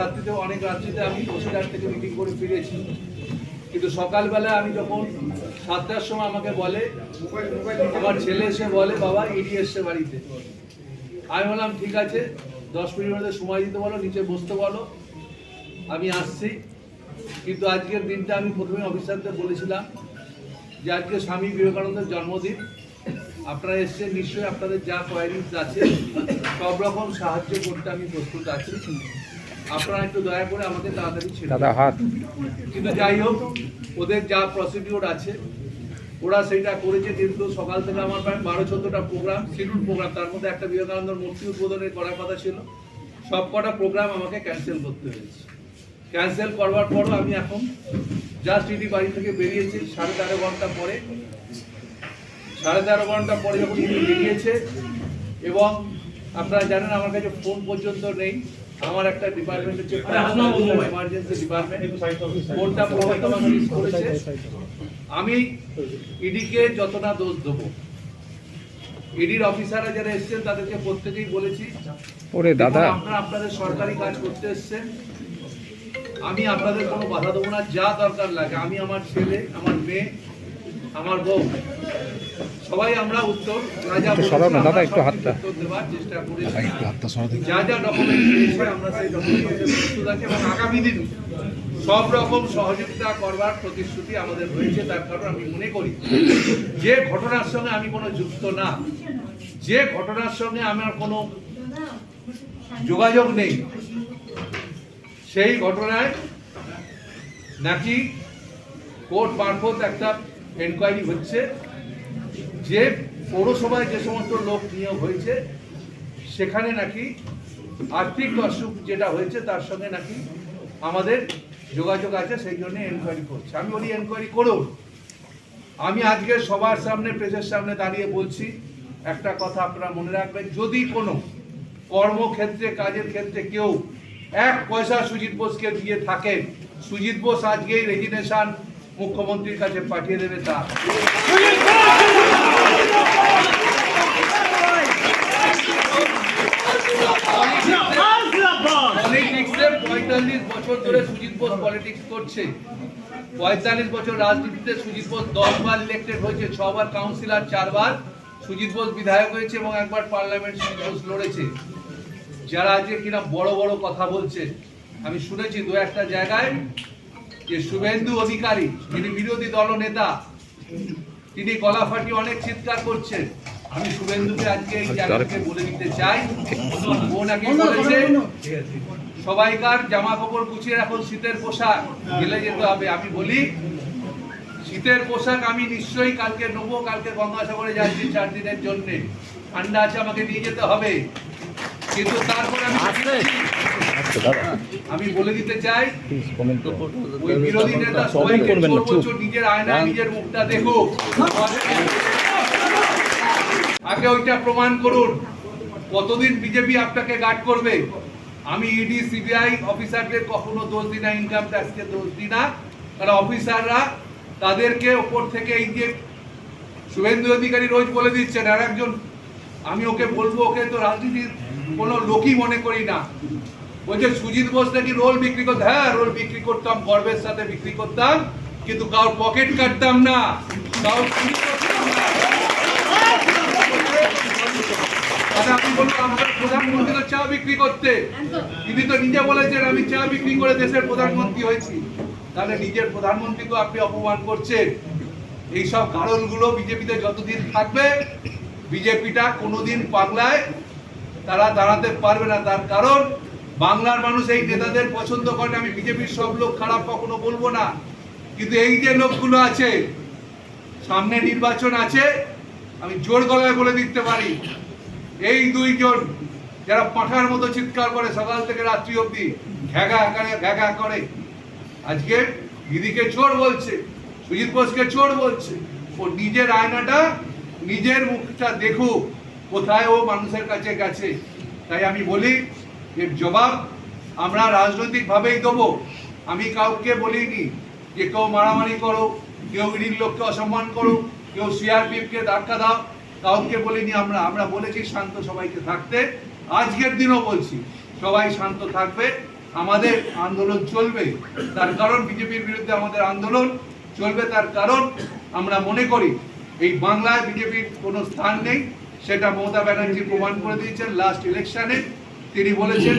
রাত্রিতে, অনেক রাত্রিতে আমি বসিরহাট থেকে মিটিং করে ফিরেছি কিন্তু সকালবেলা আমি যখন সাতটার সময় আমাকে বলে, আমার ছেলে এসে বলে, বাবা, ইডি এসছে বাড়িতে। আমি বললাম, ঠিক আছে, দশ মিনিট মধ্যে সময় দিতে বলো, নিচে বসতে বলো। আমি আসছি। কিন্তু আজকের দিনটা আমি প্রথমে অফিসারদের বলেছিলাম যে, আজকে স্বামী বিবেকানন্দের জন্মদিন। আপনারা এসছেন, নিশ্চয়ই আপনাদের যা কোয়ারিজ আছে, সব রকম সাহায্য করতে আমি প্রস্তুত আছি। আপনারা একটু দয়া করে আমাকে তাড়াতাড়ি ছেড়ে। দাদা হাত। কিন্তু যাই হোক ওদের যা প্রসিডিওর আছে ওরা সেইটা করেছে কিন্তু সকাল থেকে আমার প্রায় বারো চোদ্দটা প্রোগ্রাম শিডিউল প্রোগ্রাম তার মধ্যে একটা বিবেকানন্দর মূর্তি উদ্বোধনের করার কথা ছিল। সব কটা প্রোগ্রাম আমাকে ক্যান্সেল করতে হয়েছে। ক্যান্সেল করবার পরও আমি এখন জাস্ট ইডি বাড়ি থেকে বেরিয়েছি সাড়ে তেরো ঘণ্টা পরে। সাড়ে তেরো ঘণ্টা পরে যখন ইডি বেরিয়েছে এবং আপনারা জানেন আমার কাছে ফোন পর্যন্ত নেই। আমার একটা ডিপার্টমেন্ট হচ্ছে এমার্জেন্সি ডিপার্টমেন্ট মিস করেছে আমি ইডিকে যত না দোষ দেবো। ইডির অফিসাররা যারা এসেছেন তাদেরকে প্রত্যেকেই বলেছি ওরে দাদা। আপনারা আপনাদের সরকারি কাজ করতে এসছেন। আমি আপনাদের কোনো বাধা দেবো না যা দরকার লাগে। আমি আমার ছেলে আমার মেয়ে আমার বউ। সবাই আমরা উত্তর সরাও না, দাদা, একটু হাতটা। দেওয়ার যা যা ডকুমেন্ট আমরা সেই ডকুমেন্ট প্রস্তুত আছি এবং আগামী দিন সব রকম সহযোগিতা করবার প্রতিশ্রুতি আমাদের রয়েছে তার কারণ আমি মনে করি যে ঘটনার সঙ্গে আমি কোনো যুক্ত না যে ঘটনার সঙ্গে আমার কোনো যোগাযোগ নেই সেই ঘটনায় নাকি কোর্ট মারফত একটা এনকোয়ারি হচ্ছে যে পৌরসভায় যে সমস্ত লোক নিয়োগ হয়েছে, সেখানে নাকি আর্থিক অসুখ যেটা হয়েছে তার সঙ্গে নাকি আমাদের যোগাযোগ আছে, সেই জন্য এনকোয়ারি করছে। আমি বলি এনকোয়ারি করুন। আমি আজকে সবার সামনে, প্রেসের সামনে দাঁড়িয়ে বলছি, একটা কথা আপনারা মনে রাখবেন, যদি কোনো কর্মক্ষেত্রে, কাজের ক্ষেত্রে কেউ এক পয়সা সুজিত বোসকে দিয়ে থাকেন, সুজিত বোস আজকেই রেজিগনেশন মুখ্যমন্ত্রীর কাছে পাঠিয়ে দেবে তা। পলিটিক্সে পঁয়তাল্লিশ বছর ধরে সুজিত বোস পলিটিক্স করছে। পঁয়তাল্লিশ বছর রাজনীতিতে সুজিত বোস দশবার ইলেক্টেড হয়েছে, ছবার কাউন্সিলর চারবার সুজিত বোস বিধায়ক হয়েছে এবং একবার পার্লামেন্ট লড়েছে। যারা আজকে কিনা বড় বড় কথা বলছে, আমি শুনেছি দু একটা জায়গায় যে শুভেন্দু অধিকারী যিনি বিরোধী দল নেতা তিনি গলা ফাটিয়ে অনেক চিৎকার করছেন। আমি শুভেন্দুকে আজকে এই জায়গাকে বলে দিতে চাই। ও নাকি বলেছে সবাইকার জামা কাপড় গুছিয়ে রাখুন শীতের পোশাক। গেলে যেতে হবে আমি বলি শীতের পোশাক আমি নিশ্চয়ই কালকে নেব কালকে গঙ্গাসাগরে যাচ্ছি চার দিনের জন্যে। ঠান্ডা আছে আমাকে নিয়ে যেতে হবে। কিন্তু তারপর আমি আমি বলে দিতে চাই ওই বিরোধী নেতা সবাইকে নিজের আয়নায় নিজের মুখটা দেখুক আগে ওইটা প্রমাণ করুন। কতদিন বিজেপি আপনাকে গার্ড করবে? আমি ইডি সিবিআই অফিসারদের কখনো দোষ দিই না ইনকাম ট্যাক্সকে দোষ দিই না। কারণ অফিসাররা তাদেরকে ওপর থেকে এই যে শুভেন্দু অধিকারী রোজ বলে দিচ্ছেন আর একজন আমি ওকে বলব ওকে তো রাজনীতির কোনো লোকই মনে করি না। বলছে, সুজিত বোস নাকি রোল বিক্রি করতে হ্যাঁ রোল বিক্রি করতাম, গর্বের সাথে বিক্রি করতাম, কিন্তু কারোর পকেট কাটতাম না। কারোর চুরি না। আপনি প্রধানমন্ত্রী তো চা বিক্রি করতে। তিনি তো নিজে বলেছেন, আমি চা বিক্রি করে দেশের প্রধানমন্ত্রী হয়েছি। তাহলে নিজের প্রধানমন্ত্রীকে আপনি অপমান করছেন। এইসব কারণগুলো বিজেপিতে যতদিন থাকবে, বিজেপিটা কোনোদিন পাগলায় তারা দাঁড়াতে পারবে না। তার কারণ বাংলার মানুষ এই নেতাদের পছন্দ করে আমি বিজেপির সব লোক খারাপ কখনো বলব না। কিন্তু এই যে লোকগুলো আছে, সামনে নির্বাচন আছে, আমি জোর গলায় বলে দিতে পারি, এই দুইজন যারা পাঠার মতো চিৎকার করে সকাল থেকে রাত্রি অবধি ঘ্যাগা করে ঘ্যাগা করে, আজকে দিদিকে চোর বলছে, সুজিত বোসকে চোর বলছে, ও নিজের আয়নাটা, নিজের মুখটা দেখুক, কোথায় ও মানুষের কাছে গেছে। তাই আমি বলি এর জবাব আমরা রাজনৈতিকভাবেই দেবো। আমি কাউকে বলিনি যে কেউ মারামারি করো, কেউ ইডির লোককে অসম্মান করো, কেউ সিআরপিএফকে ধাক্কা দাও, কাউকে বলিনি আমরা। আমরা বলেছি শান্ত সবাইকে থাকতে। আজকের দিনও বলছি, সবাই শান্ত থাকবে। আমাদের আন্দোলন চলবে। তার কারণ বিজেপির বিরুদ্ধে আমাদের আন্দোলন চলবে তার কারণ আমরা মনে করি, এই বাংলায় বিজেপির কোনো স্থান নেই। সেটা মমতা ব্যানার্জি প্রমাণ করে দিয়েছেন লাস্ট ইলেকশনে তিনি বলেছেন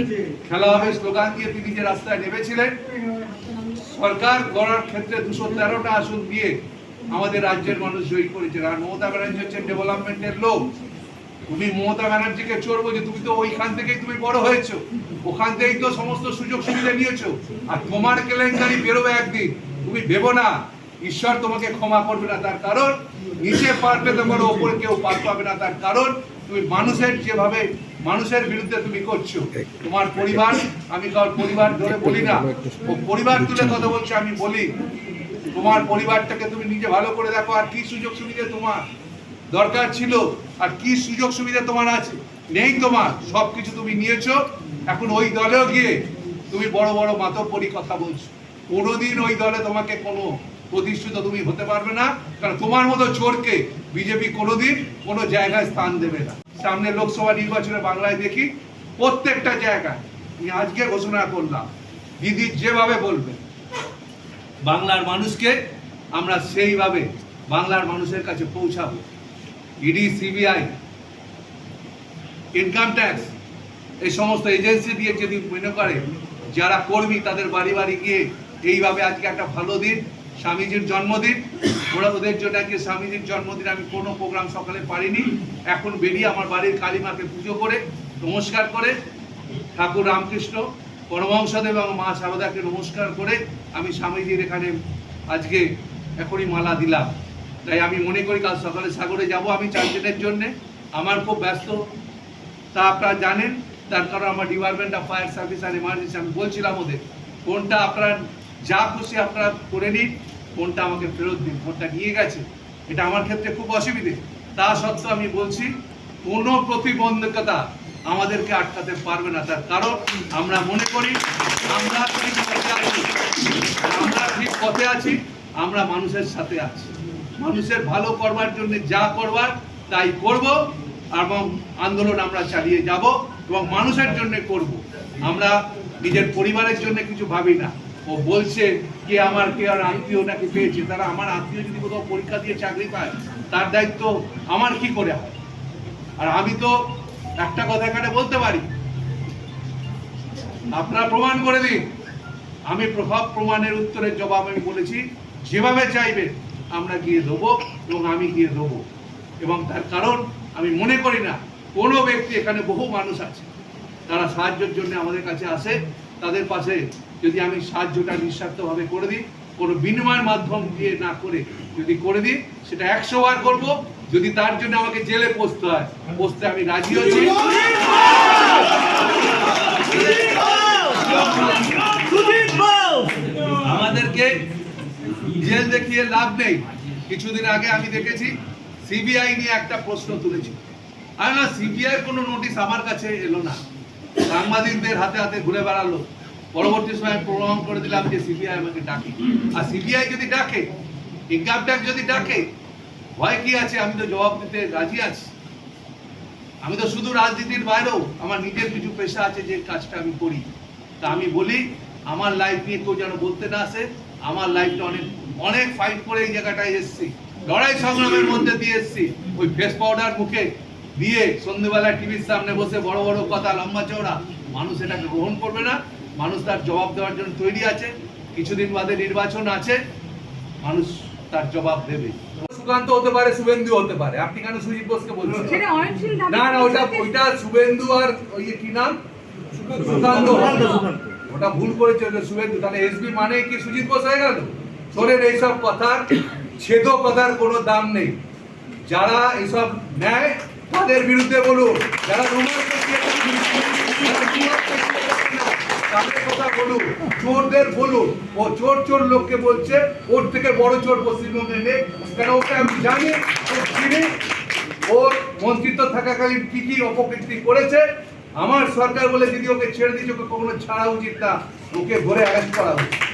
খেলা হবে স্লোগান দিয়ে তিনি যে রাস্তায় নেমেছিলেন, সরকার গড়ার ক্ষেত্রে দুশো তেরোটা আসন দিয়ে আমাদের রাজ্যের মানুষ জয়ী করেছে আর মমতা ব্যানার্জি হচ্ছেন ডেভেলপমেন্টের লোক। তুমি মমতা ব্যানার্জিকে চোর বলছো তুমি তো ওইখান থেকেই তুমি বড় হয়েছো। ওখান থেকেই তো সমস্ত সুযোগ সুবিধা নিয়েছো। আর তোমার কেলেঙ্কারি বেরোবে একদিন, তুমি ভেবো না। ঈশ্বর তোমাকে ক্ষমা করবে না তার কারণ। নিচে পার পেতে পারো, ওপরে কেউ পার পাবে না তার কারণ। তুমি মানুষের যেভাবে মানুষের বিরুদ্ধে তুমি করছ। তোমার পরিবার, আমি কারোর পরিবার ধরে বলি না। ও পরিবার তুলে কথা বলছে, আমি বলি, তোমার পরিবারটাকে তুমি নিজে ভালো করে দেখো, আর কি সুযোগ সুবিধা তোমার দরকার ছিল, আর কি সুযোগ সুবিধা তোমার আছে? নেই তোমার সব কিছু তুমি নিয়েছো। এখন ওই দলেও গিয়ে তুমি বড় বড় মাতব্বরি কথা বলছো। কোনোদিন ওই দলে তোমাকে কোনো প্রতিষ্ঠিত তুমি হতে পারবে না, কারণ তোমার মতো চোরকে বিজেপি কোনোদিন কোনো জায়গায় স্থান দেবে না। সামনে লোকসভা নির্বাচনে বাংলায় দেখি প্রত্যেকটা জায়গায় আমি আজকে ঘোষণা করলাম, দিদি যেভাবে বলবে, বাংলার মানুষকে আমরা সেইভাবে বাংলার মানুষের কাছে পৌঁছাবো। ইডি সিবিআই ইনকাম ট্যাক্স এই সমস্ত এজেন্সি দিয়ে যদি মনে করে, যারা কর্মী, তাদের বাড়ি বাড়ি গিয়ে এইভাবে আজকে একটা ভালো দিন স্বামীজির জন্মদিন। ওরা ওদের জন্য আজকে স্বামীজির জন্মদিন, আমি কোনো প্রোগ্রাম সকালে পারিনি। এখন বেরিয়ে আমার বাড়ির কালীমাকে পুজো করে, নমস্কার করে, ঠাকুর রামকৃষ্ণ, পরমহংসদেব এবং মা সারদাকে নমস্কার করে আমি স্বামীজির এখানে আজকে এখনই মালা দিলাম। তাই আমি মনে করি কাল সকালে সাগরে যাব আমি চার দিনের জন্যে। আমার খুব ব্যস্ত, তা আপনারা জানেন। তার কারণ আমার ডিপার্টমেন্ট অফ ফায়ার সার্ভিস আর এমার্জেন্সি আমি বলছিলাম ওদের। কোনটা আপনারা যা খুশি আপনারা করে নিন কোনটা আমাকে ফেরত দিন কোনটা নিয়ে গেছে। এটা আমার ক্ষেত্রে খুব অসুবিধে। তা সত্ত্বেও আমি বলছি, কোনো প্রতিবন্ধকতা আমাদেরকে আটকাতে পারবে না। তার কারণ আমরা মনে করি, আমরা ঠিক পথে আছি। আমরা ঠিক পথে আছি, আমরা মানুষের সাথে আছি। মানুষের ভালো করবার জন্য যা করবার, তাই করব এবং আন্দোলন আমরা চালিয়ে যাব এবং মানুষের জন্য করব। আমরা নিজের পরিবারের জন্য কিছু ভাবি না। ও বলছে কে আমার, কে আর আত্মীয় নাকি পেয়েছে? তারা আমার আত্মীয় যদি কোথাও পরীক্ষা দিয়ে চাকরি পায়, তার দায়িত্ব আমার কি করে হয়? আর আমি তো একটা কথা এখানে বলতে পারি। আপনারা প্রমাণ করে দিন। আমি প্রভাব প্রমাণের উত্তরের জবাব আমি বলেছি, যেভাবে চাইবে আমরা গিয়ে দেবো এবং আমি গিয়ে দেবো। এবং তার কারণ আমি মনে করি না, কোনো ব্যক্তি এখানে বহু মানুষ আছে। তারা সাহায্যের জন্য আমাদের কাছে আসে, তাদের পাশে যদি আমি সাহায্যটা নিঃস্বার্থভাবে করে দিই, কোনো বিনিময়ের মাধ্যম দিয়ে না করে যদি করে দিই, সেটা একশো বার করব। যদি তার জন্য আমাকে জেলে পোষতে হয় পোষতে আমি রাজি আছি আমাদেরকে জেল দেখিয়ে লাভ নেই। কিছুদিন আগে আমি দেখেছি, সিবিআই নিয়ে একটা প্রশ্ন তুলেছি। আমি না সিবিআই কোনো নোটিশ আমার কাছে এলো না। সাংবাদিকদের হাতে হাতে ঘুরে বেড়ালো। পরবর্তী সময় প্রমাণ করে দিলাম যে সিবিআই আমাকে ডাকে। আর সিবিআই যদি ডাকে ইনকাম ট্যাক্স যদি ডাকে, ভয় কি আছে? আমি তো জবাব দিতে রাজি আছি। আমি তো শুধু রাজনীতির বাইরেও আমার নিজের কিছু পেশা আছে যে কাজটা আমি করি। তা আমি বলি, আমার লাইফ নিয়ে কেউ যেন বলতে না আসে, আমার লাইফটা অনেক অনেক ফাইট করে এই জায়গাটায় এসেছি। লড়াই সংগ্রামের মধ্যে দিয়ে এসেছি। ওই ফেস পাউডার মুখে দিয়ে সন্ধ্যেবেলা টিভির সামনে বসে বড় বড় কথা, লম্বা চওড়া, মানুষ এটাকে গ্রহণ করবে না। মানুষ তার জবাব দেওয়ার জন্য তৈরি আছে কিছুদিন বাদে নির্বাচন আছে মানুষ তার জবাব দেবে। সুকান্ত হতে পারে শুভেন্দু হতে পারে। আপনি কেন সুজিত বোসকে বলছেন? না না ওটা ওইটা শুভেন্দু আর ওই কি নাম? সুকান্ত। ওটা ভুল করেছে ওটা শুভেন্দু। তাহলে এসবি মানে কি সুজিত বোস হয়ে গেল? শোনেন এইসব কথার ছেদ কথার কোনো দাম নেই। যারা এইসব নেয় তাদের বিরুদ্ধে বলুন। যারা তাদের কথা বলুন, চোরদের বলুন। ও চোর চোর লোককে বলছে, ওর থেকে বড় চোর পশ্চিমবঙ্গে নেই। কেন ওকে আমি জানি চিনি। ওর মন্ত্রিত্ব থাকাকালীন কি কি অপকৃতি করেছে, আমার সরকার বলে যদি ওকে ছেড়ে দিয়েছে, ওকে কখনো ছাড়া উচিত না। ওকে ভরে অ্যারেস্ট করা উচিত